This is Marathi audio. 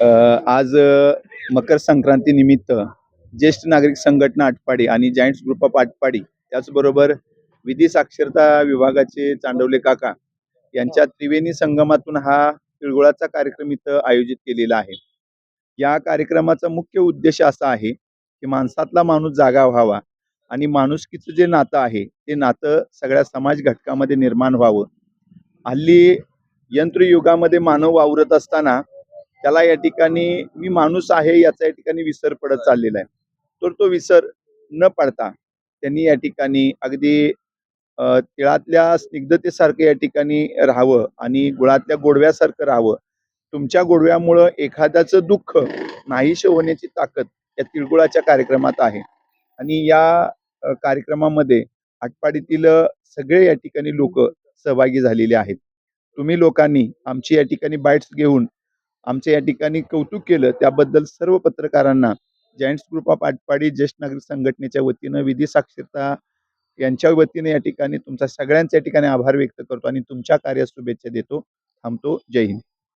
आज मकर संक्रांती निमित्त ज्येष्ठ नागरिक संघटना आटपाडी आणि जायंट्स ग्रुप ऑफ आटपाडी त्याचबरोबर विधी साक्षरता विभागाचे चांडवले काका यांच्या त्रिवेणी संगमातून हा तिळगुळाचा कार्यक्रम इथं आयोजित केलेला आहे. या कार्यक्रमाचा मुख्य उद्देश असा आहे की माणसातला माणूस जागा व्हावा आणि माणुसकीचं जे नातं आहे ते नातं सगळ्या समाज घटकामध्ये निर्माण व्हावं. हल्ली यंत्रयुगामध्ये मानव वावरत असताना त्याला या ठिकाणी मी माणूस आहे याचा या ठिकाणी विसर पडत चाललेला आहे. तर तो विसर न पडता त्यांनी या ठिकाणी अगदी तिळातल्या स्निग्धतेसारखं या ठिकाणी राहावं आणि गुळातल्या गोडव्यासारखं राहावं. तुमच्या गोडव्यामुळं एखाद्याचं दुःख नाहीशे होण्याची ताकद या तिळगुळाच्या कार्यक्रमात आहे. आणि या कार्यक्रमामध्ये आटपाडीतील सगळे या ठिकाणी लोक सहभागी झालेले आहेत. तुम्ही लोकांनी आमची या ठिकाणी बाईट्स घेऊन आमच्या या ठिकाणी कौतुक केलं. त्याबद्दल सर्व पत्रकारांना जायंट्स ग्रुप ऑफ आटपाडी ज्येष्ठ नागरिक संघटनेच्या वतीनं विधी साक्षरता यांच्या वतीने या ठिकाणी तुमचा सगळ्यांच्या ठिकाणी आभार व्यक्त करतो आणि तुमच्या कार्यास शुभेच्छा देतो. थांबतो. जय हिंद.